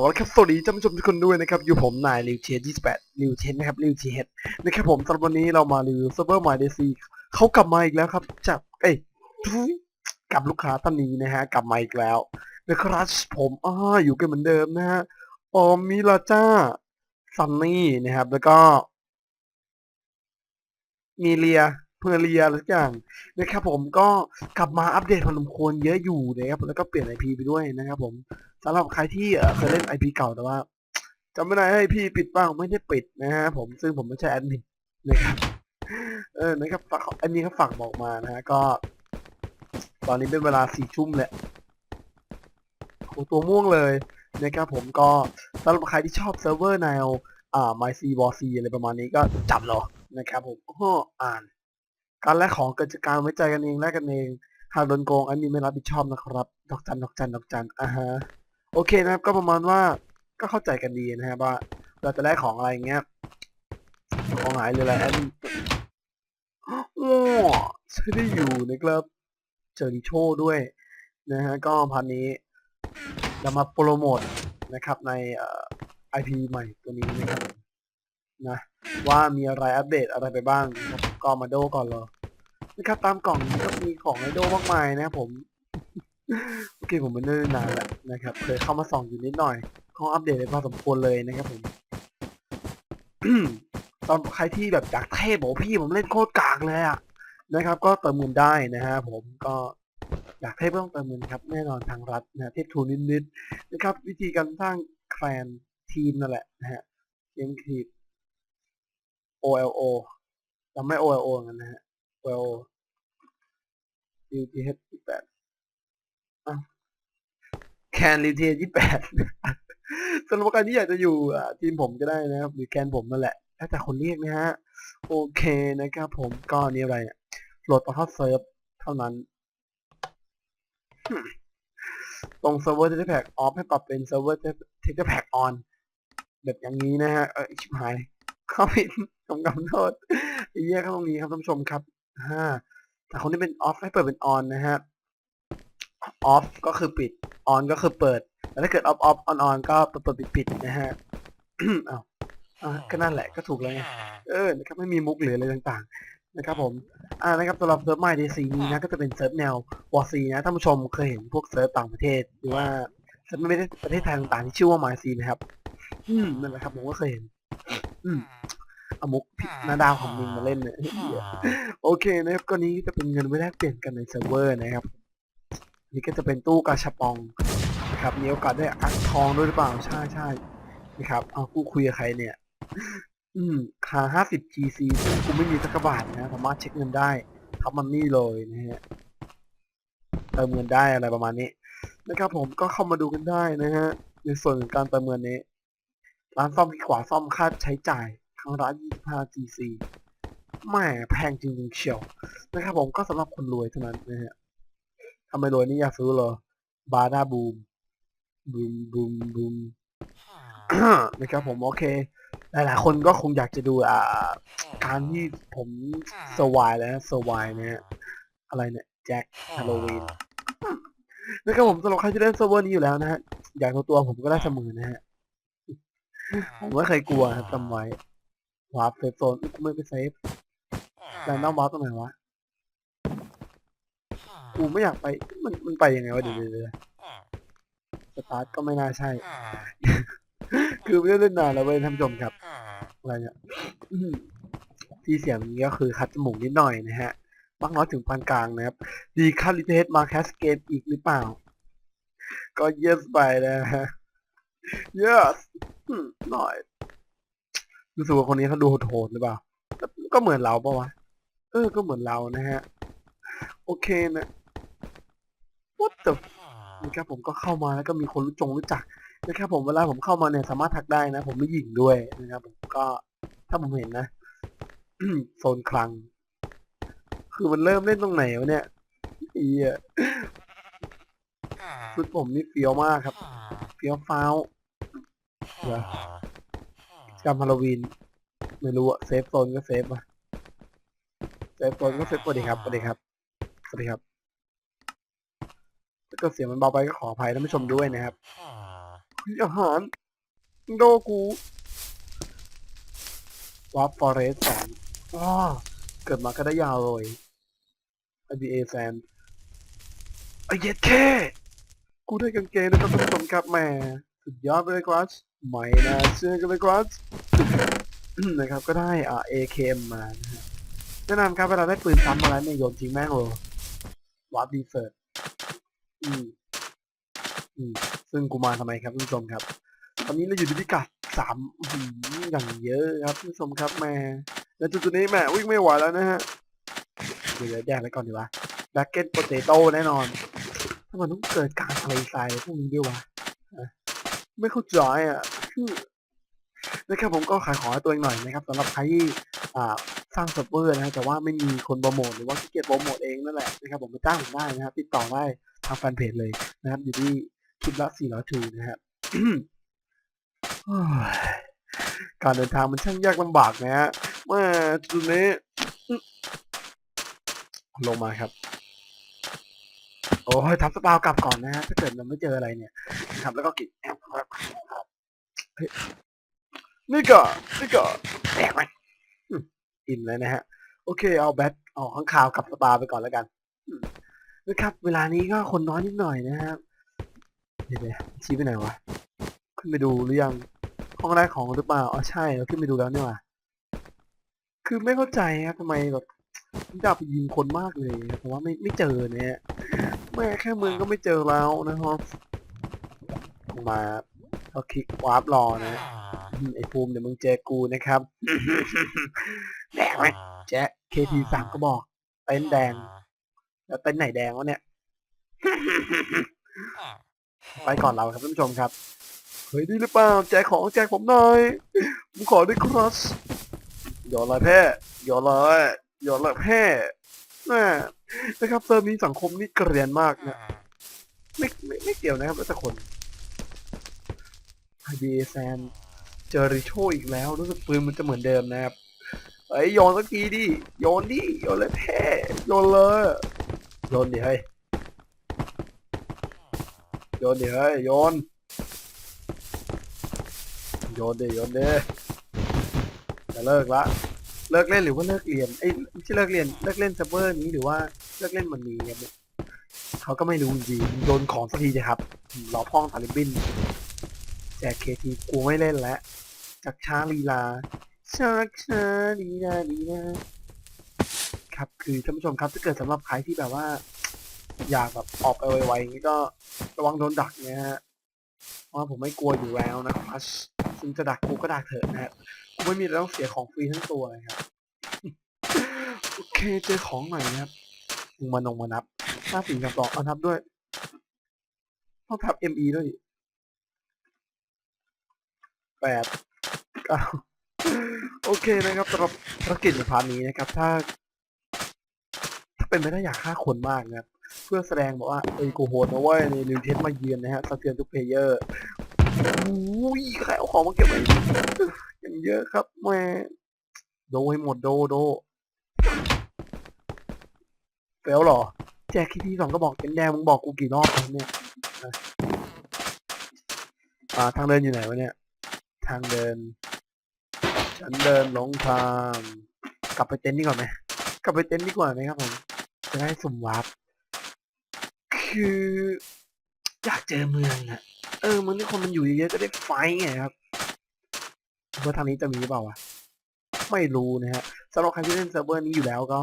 แล้วครับ สวัสดีท่านผู้ชมทุกคนด้วยนะครับ อยู่ผมนายลิวเชน28ลิวเชนนะครับลิวเชนนะครับผมสำหรับวันนี้เรามารีวิวเซิร์ฟเวอร์มายเดซีเขากลับมาอีกแล้วครับ จาก เอ้ยกับลูกค้าท่านนี้นะฮะ กลับมาอีกแล้วนะครับผมอ่าอยู่กันเหมือนเดิมนะฮะ ออมมิลาจ้า ซันนี่นะครับ แล้วก็ มีเลียเพื่อเลียอะไรสักอย่างนะครับผมก็กลับมาอัปเดตพอสมควรเยอะอยู่นะครับแล้วก็เปลี่ยน IP ไปด้วยนะครับผม สำหรับใครที่เคยเล่น IP เก่าแต่ว่าจำไม่ได้ให้พี่ปิดบ้างไม่ได้ปิดนะฮะผมซึ่งผมไม่ใช่แอดมินนะครับเออนะครับฝากอันนี้เขาฝากบอกมานะฮะก็ ตอนนี้เป็นเวลาสี่ทุ่มแหละโหตัวม่วงเลยนะครับผมก็สำหรับใครที่ชอบเซิร์ฟเวอร์แนวอ่า My C w a r C อะไรประมาณนี้ก็จับเนาะนะครับผมอ้อ่าน การแลกของเกิดจากการไว้ใจกันเองแลกกันเองหากโดนโกงอันนี้ไม่รับผิดชอบนะครับ ดอกจันดอกจันดอกจันอ่าฮะ โอเคนะครับ ก็ประมาณว่าก็เข้าใจกันดีนะครับว่าเราจะได้ของอะไรเงี้ยของหายหรืออะไรอันนี้โอ้ใช้ได้อยู่นะครับ เจอริโชด้วยนะฮะก็พันนี้เรามาโปรโมทนะครับในเอ่อ IP ใหม่ตัวนี้นะครับนะว่ามีอะไรอัปเดตอะไรไปบ้างก็มาโดก่อนเลยนะครับตามกล่องก็มีของไอโดมากมายนะครับผม โอเคผมไม่ได้นานแล้วนะครับเคยเข้ามาส่องอยู่นิดหน่อยเขาอัปเดตไปพอสมควรเลยนะครับผมตอนใครที่แบบอยากเทพบอกพี่ผมเล่นโคตรกากเลยอะนะครับ ก็เติมเงินได้นะฮะผมก็อยากเทพก็ต้องเติมเงินครับ แน่นอนทางรัฐนะเทพทูนิดๆนะครับ วิธีการสร้างแคลนทีมนั่นแหละนะฮะเกมทีม OLO จำไม่ OLO กันนะฮะ OLO UTH 28อะ แคน UTH 28สำหรับการที่อยากจะอยู่ทีมผมก็ได้นะครับ หรือแคนผมนั่นแหละถ้าแต่คนเรียกนะฮะ โอเคนะครับผมก็นี่อะไรเนี่ยโหลดต่อเข้าเซิร์ฟเท่านั้น ตรงเซิร์ฟเวอร์เทแพ็กออฟให้ปรับเป็นเซิร์ฟเวอร์เทแพ็กออนแบบอย่างนี้นะฮะ เออชิบหายเข้าผิดผมกำโทษไอ้เหี้ยเข้าตรงนี้ครับท่านผู้ชมครับอ่าแต่คนที่เป็นออฟให้เปิดเป็นออนนะฮะ ออฟก็คือปิดออนก็คือเปิด แล้วถ้าเกิดออฟออฟออนออนก็เปิดเปิดปิดปิดนะฮะ อ้าวอ่าก็นั่นแหละก็ถูกแล้วไงเออนะครับไม่มีมุกหรืออะไรต่างๆ นะครับผม อ่านะครับสำหรับเซิร์ฟใหม่ดีซีนี้นะก็จะเป็นเซิร์ฟแนววอซีนะท่านผู้ชมเคยเห็นพวกเซิร์ฟต่างประเทศ หรือว่าเซิร์ฟไม่ได้ประเทศไทยต่างๆที่ชื่อว่าไมซีนะครับ อืมนั่นแหละครับผมก็เคยเห็น อืมเอามุกพี่นาดาวของมึงมาเล่นเนี่ยเหี้ยโอเคนะครับก็นี้จะเป็นเงินไว้แลกเปลี่ยนกันในเซิร์ฟเวอร์นะครับ นี่ก็จะเป็นตู้กาชาปองนะครับมีโอกาสได้อัดทองด้วยหรือเปล่าใช่ใช่นะครับเอากูคุยกับใครเนี่ย อืมคาห้าสิบ GC ซึ่งกูไม่มีสักบาทนะสามารถเช็คเงินได้ทับมันนี่เลยนะฮะเติมเงินได้อะไรประมาณนี้นะครับผมก็เข้ามาดูกันได้นะฮะในส่วนของการเติมเงินนี้ ร้านซ่อมที่ขวาซ่อมค่าใช้จ่ายทางร้าน25 GC แหม่แพงจริงๆเชียวนะครับผมก็สำหรับคนรวยเท่านั้นนะฮะ ทำไมรวยนี่อยากซื้อเหรอบาร์ด้าบูมบูมบูมบูม นะครับผมโอเค หลายๆคนก็คงอยากจะดูอ่าการที่ผมสวายแล้วสวายนะฮะอะไรเนี่ยแจ็คฮาโลวีนนะครับผมสำหรับใครที่เล่นเซิร์ฟเวอร์นี้อยู่แล้วนะฮะอยากตัวตัวผมก็ได้เสมอนะฮะผมไม่เคยกลัวครับจำไว้วาร์ปเซฟโซนอุ๊ยกูไม่ไปเซฟแรนดอมวาร์ปตรงไหนวะ กูไม่อยากไป มันมันไปยังไงวะเดี๋ยวเดี๋ยวเดี๋ยวสตาร์ทก็ไม่น่าใช่ คือไม่ได้เล่นนานแล้วเว้ยท่านผู้ชมครับ อะไรเนี่ยอื้อหือที่เสียงนี้ก็คือคัดจมูกนิดหน่อยนะฮะมากน้อยถึงปานกลางนะครับ ดีคาลิเทสมาแคสเกตอีกหรือเปล่า ก็ yes ไปนะฮะ yes อืมหน่อยรู้สึกว่าคนนี้เขาดูโหดๆหรือเปล่าแต่ก็เหมือนเราปะวะ เออ ก็เหมือนเรานะฮะ โอเคนะ what the นะครับผมก็เข้ามาแล้วก็มีคนรู้จงรู้จักนะครับผมเวลาผมเข้ามาเนี่ยสามารถทักได้นะ ผมไม่หยิงด้วยนะครับผมก็ถ้าผมเห็นนะโซนคลัง คือมันเริ่มเล่นตรงไหนวะเนี่ยอีอะชุดผมนี่เฟี้ยวมากครับเฟี้ยวฟ้าวเดี๋ยวจำฮาโลวีนไม่รู้อะเซฟโซนก็เซฟอะเซฟโซนก็เซฟสวัสดีครับสวัสดีครับสวัสดีครับถ้า เกิดเสียงมันเบาไปก็ขออภัยท่านผู้ชมด้วยนะครับอาหารโดกูวาร์ปฟอเรสสองอ๋อเกิดมาก็ได้ยาวเลย IBA แซนไอเย็ดแค่กูได้กางเกงนะครับท่านผู้ชมครับแหม่สุดยอดเลยครับไม่น่าเชื่อกันเลยครับนะครับก็ได้อ่า AKM มานะฮะแนะนำครับเวลาได้ปืนซ้ำมาแล้วเนี่ยโยนทิ้งแม่งเลยวาร์ปดีเซิร์ อืมอืมซึ่งกูมาทำไมครับท่านผู้ชมครับ ตอนนี้เราอยู่ที่พิกัดสามอื้อหืออย่างเยอะครับท่านผู้ชมครับแม่แล้วจุดๆนี้แม่วิ่งไม่ไหวแล้วนะฮะเดี๋ยวแดงไปก่อนดีวะแบ็กเก็ตโปเตโต้แน่นอนทำไมต้องเกิดการทะเลทรายพวกนี้ด้วยวะไม่เข้าใจอะนะครับผมก็ขายของตัวเองหน่อยนะครับสำหรับใครที่สร้างเซิร์ฟเวอร์นะฮะแต่ว่าไม่มีคนโปรโมทหรือว่าขี้เกียจโปรโมทเองนั่นแหละนะครับผมไปจ้างผมได้นะครับติดต่อได้ ทางแฟนเพจเลยนะครับ อยู่ที่คลิปละ400ทูนะครับการเดินทางมันช่างยากลำบากนะฮะเมื่อจุดนี้ ลงมาครับ โอ้ยทับสปาวกลับก่อนนะฮะถ้าเกิดเราไม่เจออะไรเนี่ยครับแล้วก็กินแอมเฮ้ยนี่ก็นี่ก็แตกมอืมอิ่มเลยนะฮะ โอเค เอาแบทเอาข้างข่าวกับสปาไปก่อนแล้วกัน นะครับ เวลานี้ก็คนน้อยนิดหน่อยนะครับเดี๋ยวชี้ไปไหนวะ ขึ้นไปดูหรือยัง ห้องแรกของหรือเปล่า อ๋อใช่เราขึ้นไปดูแล้วเนี่หว่าคือไม่เข้าใจครับทำไมแบบอยากไปยิงคนมากเลยเพราะว่าไม่ไม่เจอเนี่ยแม่แค่เมึงก็ไม่เจอแล้วนะครับมาเอาคลิกวาร์ปรอนะไอ้ภูมิเดี๋ยวมึงเจอกูนะครับแดงไหมแจ๊เคทีสามก็บอกเต็นแดง แล้วเต็นท์ไหนแดงวะเนี่ย ไปก่อนเราครับท่านผู้ชมครับ เฮ้ยดีหรือเปล่าแจกของแจกผมหน่อยผมขอด้วยครับหยอดเลยแพ้หยอดเลยหยอดเลยแพ้น่านะครับเติมนี้สังคมนี่เกรียนมากนะไม่ไม่ไม่เกี่ยวนะครับแล้วแต่คนไฮบีแซนเจอริโชอีกแล้วรู้สึกปืนมันจะเหมือนเดิมนะครับเอ้ยโยนสักทีดิโยนดิโยนเลยแพ้โยนเลย โยนดิเฮ้ย โยนดิเฮ้ย โยน โยนดิโยนดิจะเลิกละ เลิกเล่นหรือว่าเลิกเรียนเอ้ยไม่ใช่เลิกเรียนเลิกเล่นเซิร์ฟเวอร์นี้หรือว่าเลิกเล่นมันนี้เนี่ยเขาก็ไม่รู้จริงโยนของสักทีจะครับรอพ่องตาลิบบินแจกเคทีกูไม่เล่นแล้วจากช้าลีลาชักช้าลีลาลีลา ครับคือท่านผู้ชมครับถ้าเกิดสำหรับใครที่แบบว่า อยากแบบออกไปไวๆอย่างนี้ก็ระวังโดนดักนะฮะเพราะผมไม่กลัวอยู่แล้วนะครับซึ่งจะดักกูก็ดักเถอะนะฮะกูไม่มีอะไรต้องเสียของฟรีทั้งตัวนะครับโอเคเจอของหน่อยนะครับมึงมานงมานับห้าสี่กับสอเอานับด้วยต้องทับ ME ด้วยแปดเก้าโอเคนะครับสำหรับภารกิจในพาร์ทนี้นะครับ ถ้า เป็นไม่ได้อยากฆ่าคนมากนะครับเพื่อแสดงบอกว่าเอ้ยกูโหดนะเว้ยในลิวเทสมาเยือนนะฮะสะเทือนทุกเพลเยอร์โอ้ยใครเอาของมาเก็บไว้อย่างเยอะครับแม่โดให้หมดโดโดเฟลหรอ แจกคีทีสองก็บอกเป็นแดงมึงบอกกูกี่รอบแล้วเนี่ยอ่าทางเดินอยู่ไหนวะเนี่ย ทางเดิน ฉันเดินหลงทาง กลับไปเต็นท์ดีกว่าไหมกลับไปเต็นท์ดีกว่าไหมครับผม จะได้สมวับคืออยากเจอเมืองอะเออเมืองที่คนมันอยู่เยอะๆจะได้ไฟไงครับว่าทางนี้จะมีหรือเปล่าวะไม่รู้นะฮะสำหรับใครที่เล่นเซิร์ฟเวอร์นี้อยู่แล้วก็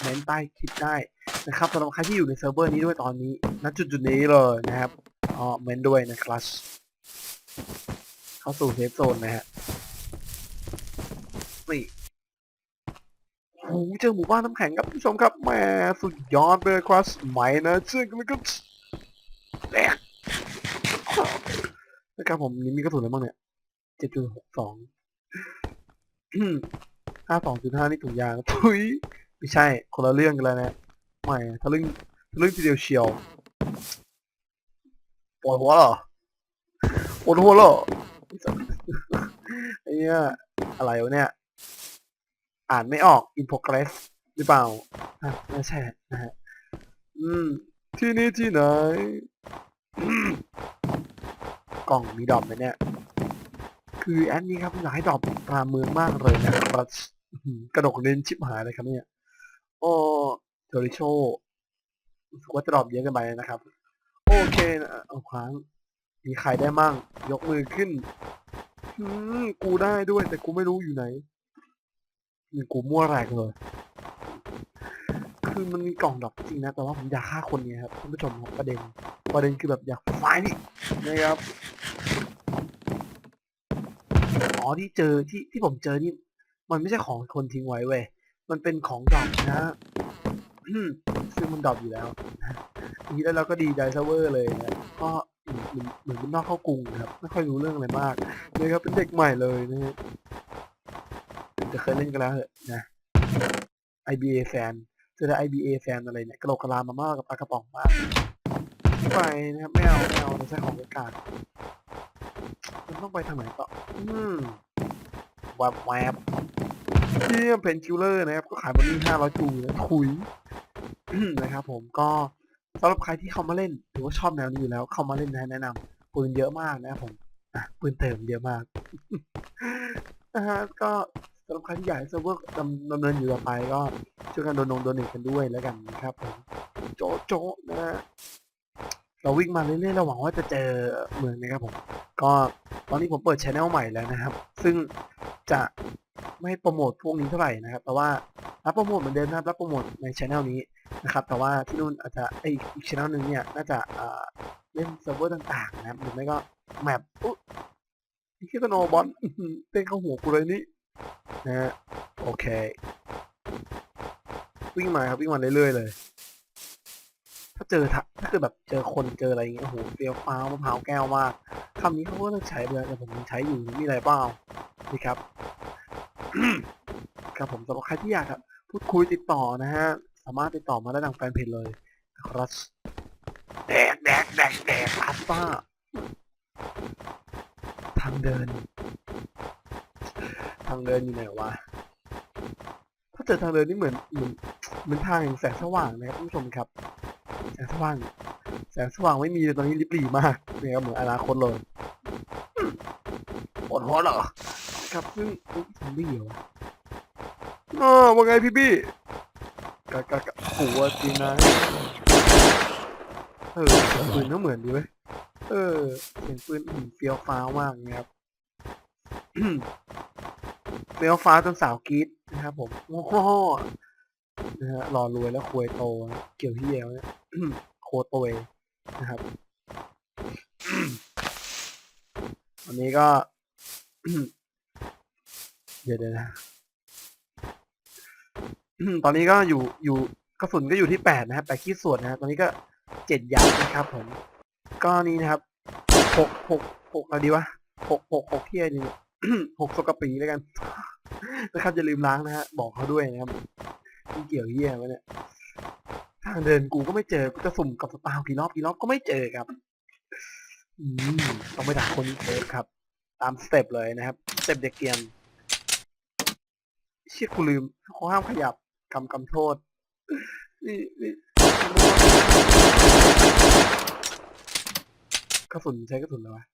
เม้นใต้คลิปได้นะครับสำหรับใครที่อยู่ในเซิร์ฟเวอร์นี้ด้วยตอนนี้ณจุดจุดนี้เลยนะครับอ๋อเม้นด้วยนะครับ เข้าสู่เซฟโซนนะฮะ นี่โอ้โหเจอหมู่บ้านน้ำแข็งครับผู้ชมครับแหมสุดยอดเลยครับใหม่นะเชื่อกันเลยก็แหลกนะครับผมนี่มีกระสุนอะไรบ้างเนี่ยเจ็ดจุดหกสองห้าสองจุดห้านี่ถุงยางทุยไม่ใช่คนละเรื่องกันแล้วนะใหม่ทะลึ่งทะลึ่งทีเดียวเชียวปวดหัวเหรอปวดหัวเหรอไอ้เนี่ยอะไรวะเนี่ย อ่านไม่ออก in progress หรือเปล่าอะไม่ใช่นะฮะอืม ที่นี่ที่ไหนกล่องมีดอปไหมเนี่ย คือแอดนี้ครับอยากให้ดรอปตามเมืองมากเลยนะครับกระดกเน้นชิบหายเลยครับเนี่ยโอ้เทอริโชรู้สึกว่าจะดรอปเยอะกันไปนะครับ โอเคนะเอาครั้งมีใครได้มั่ง ยกมือขึ้นอืมกูได้ด้วยแต่กูไม่รู้อยู่ไหน นี่กูมั่วแรกเลย คือมันมีกล่องดรอปจริงนะ แต่ว่าผมอยากฆ่าคนเนี่ยครับท่านผู้ชมครับประเด็น ประเด็นคือแบบอยากไฟนี่นะครับ อ๋อที่เจอที่ที่ผมเจอนี่ มันไม่ใช่ของคนทิ้งไว้เว้ย มันเป็นของดรอปนะอืมซึ่งมันดรอปอยู่แล้วนะทีนี้แล้วเราก็ดีใจเซร์ฟเวอร์เลยนะก็เหมือนเหมือนเป็นนอกเข้ากรุงนะครับ ไม่ค่อยรู้เรื่องอะไรมากเลยครับเป็นเด็กใหม่เลยนะฮะ จะเคยเล่นกันแล้วเหอะนะ IBA แฟนเจอแต่ IBA แฟนอะไรเนี่ยกระโหลกกระลามามากกับปลากระป๋องมากไปนะครับไม่เอาไม่เอาใช่ของบริการมันต้องไปทางไหนต่อ อืมแวบแวบเที่ยมเพนคิลเลอร์นะครับ ก็ขายมันนี่ห้าร้อยจูนะถุยนะครับผมก็สำหรับใครที่เข้ามาเล่น หรือว่าชอบแนวนี้อยู่แล้ว เข้ามาเล่นนะแนะนำปืนเยอะมากนะครับผมอะปืนเติมเยอะมากนะฮะก็ สำหรับใครที่อยากให้เซิร์ฟเวอร์ดำดำเนินอยู่ต่อไปก็ช่วยกันโดนงโดนเนทกันด้วยแล้วกันนะครับผมโจะโจะนะฮะเราวิ่งมาเรื่อยๆเราหวังว่าจะเจอเมืองนะครับผมก็ตอนนี้ผมเปิดช anel ใหม่แล้วนะครับ ซึ่งจะไม่โปรโมทพวกนี้เท่าไหร่นะครับ แต่ว่ารับโปรโมทเหมือนเดิมนะครับรับโปรโมทในช anel นี้นะครับ แต่ว่าที่นู่นอาจจะไออีกช anel หนึ่งเนี่ยน่าจะอ่าเล่นเซิร์ฟเวอร์ต่างๆนะครับหรือไม่ก็แมปอุ๊ยนี่คือสโนบอลเต้นเข้าหัวกูเลยนี่ นะฮะโอเค วิ่งมาครับวิ่งมาเรื่อยๆเลย ถ้าเจอถ้าถ้าเกิดแบบเจอคนเจออะไรอย่างเงี้ยโอ้โหเฟี้ยวฟ้าวมะพร้าวแก้วมากคำนี้เขาก็เลิกใช้ไปแล้วแต่ผมยังใช้อยู่มีอะไรเปล่านี่ครับ ครับผมสำหรับใครที่อยากอะพูดคุยติดต่อนะฮะ สามารถติดต่อมาได้ทางแฟนเพจเลยครับแดกแดกแดกแดกอัสตาทางเดินางเดินอยู่ไหนวะ ถ้าเจอทางเดินนี่เหมือนเหมือนเหมือนทางแห่งแสงสว่างนะครับท่านผู้ชมครับ แสงสว่าง แสงสว่างไม่มีเลยตอนนี้ริบหรี่มากนะครับเหมือนอนาคตเลยปวดหัวเหรอครับซึ่งอุ๊ยซอมบี้เหรอวะอ๋อว่าไงพี่บี้กะกะกะหัวจริงนะเออเสียงปืนก็เหมือนดีเว้ยเออเสียงปืนอืมเฟี้ยวฟ้าวมากนะครับ เฟี้ยวฟ้าจนสาวกรีดนะครับผมโอ้โหนะฮะรอรวยแล้วควยโตนะเกี่ยวที่เดียวเนี่ยโคโตเวนะครับวันนี้ก็ เดี๋ยวเดี๋ยวนะตอนนี้ก็อยู่อยู่กระสุนก็อยู่ที่แปดนะครับแปดขี้ส่วนนะครับตอนนี้ก็เจ็ดยางนะครับผม ก็นี่นะครับหกหกหกอะไรดีวะหกหกหกที่อะไรดีเนี่ย หกสกปรีแล้วกัน นะครับอย่าลืมล้างนะฮะบอกเขาด้วยนะครับที่เกี่ยวเยี่ยวะเนี่ยทางเดินกูก็ไม่เจอกูจะสุ่มกับสตาร์กี่รอบกี่รอบก็ไม่เจอครับอืมต้องไปด่าคนเซิร์ฟครับ ตามสเต็ปเลยนะครับสเต็ปเด็กเกียนเชี่ยกูลืมเขาห้ามขยับกำกำโทษนี่นี่กระสุนใช้กระสุนอะไรวะ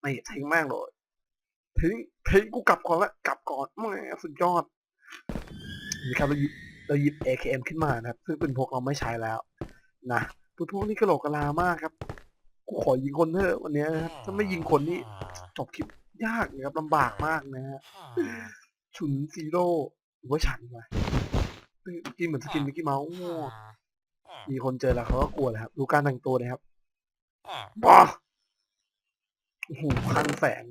ไม่ทิ้ม่งเลย ทิ้งทิ้งกูกลับก่อนละกลับก่อนแม่งสุดยอดนี่ครับเราหยิบเราหยิบ AKM ขึ้นมานะครับ ซึ่งเป็นพวกเราไม่ใช้แล้ว นะตัวพวกนี้กระโหลกกระลามากครับ กูขอยิงคนเถอะวันเนี้ยนะครับถ้าไม่ยิงคนนี่จบคลิปยากนะครับลำบากมากนะฮะฉุนซีโร่หรือว่าฉันวะเมื่อกี้เหมือนสกินมิกกี้เมาส์โง่มีคนเจอแล้วเขาก็กลัวเลยครับ ดูการแต่งตัวนะครับบ้าโอ้โหคลังแสง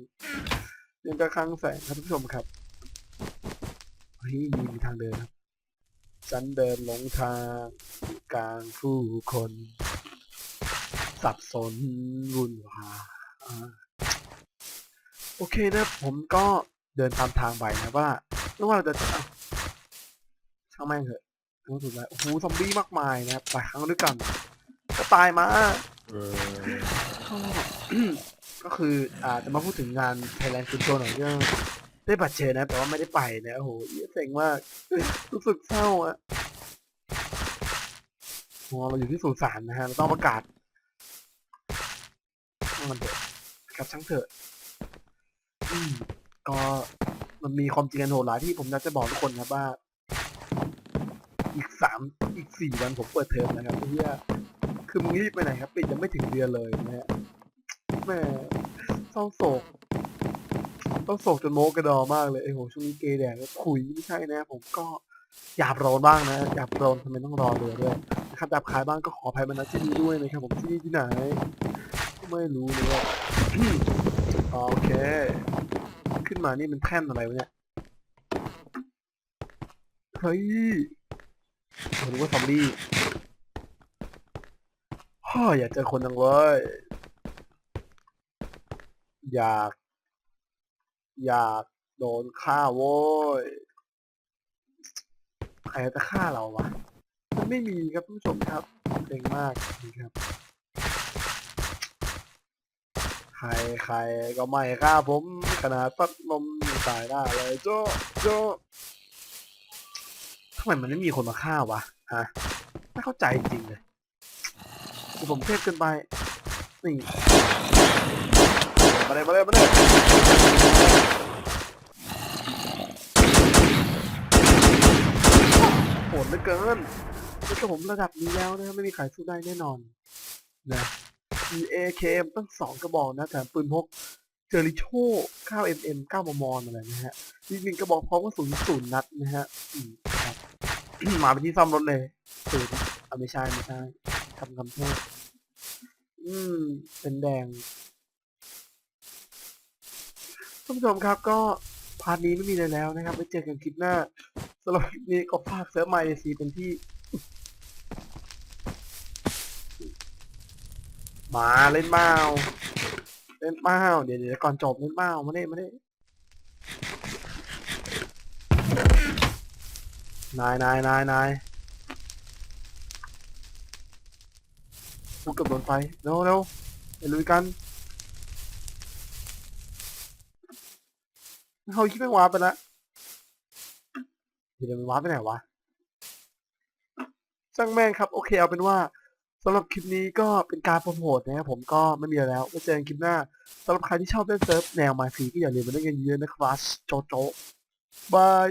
ยังจะคลังแสงครับท่านผู้ชมครับเฮ้ยมีมีทางเดินครับ ฉันเดินหลงทางอยู่กลางผู้คน สับสนวุ่นวายอ่าโอเคนะผมก็เดินตามทางไปนะว่าไม่ว่าเราจะเอ้าช่างแม่งเถอะทั้งสุดแล้วโอ้โหซอมบี้มากมายนะครับไปครั้งด้วยกัน ก็ตายมา ก็คืออ่าจะมาพูดถึงงาน Thailand Food Show หน่อยเรื่องได้บัตรเชิญนะ แต่ว่าไม่ได้ไปนะโอ้โหเหี้ยเซ็งมากรู้สึกเศร้าอะโอ้เราอยู่ที่สุสานนะฮะเราต้องประกาศช่างมันเถอะครับช่างเถอะอืมก็มันมีความจริงอันโหดร้ายที่ผมอยากจะบอกทุกคนนะว่า อีกสามอีกสี่วันผมเปิดเทอมนะครับเพื่อคือมึงรีบไปไหนครับ ปิดยังไม่ถึงเดือนเลยนะฮะแม่ ศร้าโศกเศร้าโศกจนโมกระดอมากเลยไอ้โหช่วงนี้เกย์แดดก็คุยไม่ใช่นะ ผมก็อยากโรนบ้างนะอยากโรนทำไมต้องรอเรือด้วยนะครับดับขายบ้างก็ขออภัยมาณที่นี้ด้วยนะครับผมที่นี่ที่ไหน ไม่รู้เลยว่าโอเค ขึ้นมานี่มันแท่นอะไรวะเนี่ยเฮ้ยผมรู้ว่าซอมบี้ฮ่ออยากเจอคนจังเลย อยาก อยากโดนฆ่าโว้ย ใครจะฆ่าเราวะ ไม่มีครับท่านผู้ชมครับเก่งมากนี่ครับ ใครใครก็ไม่ฆ่าผม ขนาดปัดลมตายได้เลยโจโจทำไมมันไม่มีคนมาฆ่าวะฮะไม่เข้าใจจริงเลยผมเทพเกินไปนี่ เลยมาเลยมาเลยโหดเหลือเกินนี่ผมระดับนี้แล้วนะไม่มีใครสู้ได้แน่นอนนะมี AKM ตั้งสองกระบอกนะแถมปืนพกเจอริโช9 mm 9มมอะไรนะฮะอีกหนึ่งกระบอกพร้อมกระสุนศูนย์นัดนะฮะอืมครับมาไปที่ซ่อมรถเลยศูนย์อะไม่ใช่ไม่ใช่ทำคำโทษอืมเป็นแดง ท่านผู้ชมครับก็พาร์ทนี้ไม่มีอะไรแล้วนะครับไว้เจอกันคลิปหน้าสำหรับคลิปนี้ก็ฝากเซิร์ฟไมซีเป็นที่ มาเล่นเมาเล่นเมาเดี๋ยวเดี๋ยวก่อนจบเล่นเมามาเน่มาเน่นายนายนายนายพูดกับโดนไฟเร็วเร็วไปลุยกัน เขาคิดไม่วาร์ปไปแล้วเดี๋ยวมันวาร์ปไปไหนวะจ้างแม่งครับ โอเคเอาเป็นว่าสำหรับคลิปนี้ก็เป็นการโปรโมทนะครับผมก็ไม่มีอะไรแล้วไว้เจอกันคลิปหน้าสำหรับใครที่ชอบเล่นเซิร์ฟแนวมาฟีก็อย่าลืมมาเล่นกันเยอะนะครับโจโจบาย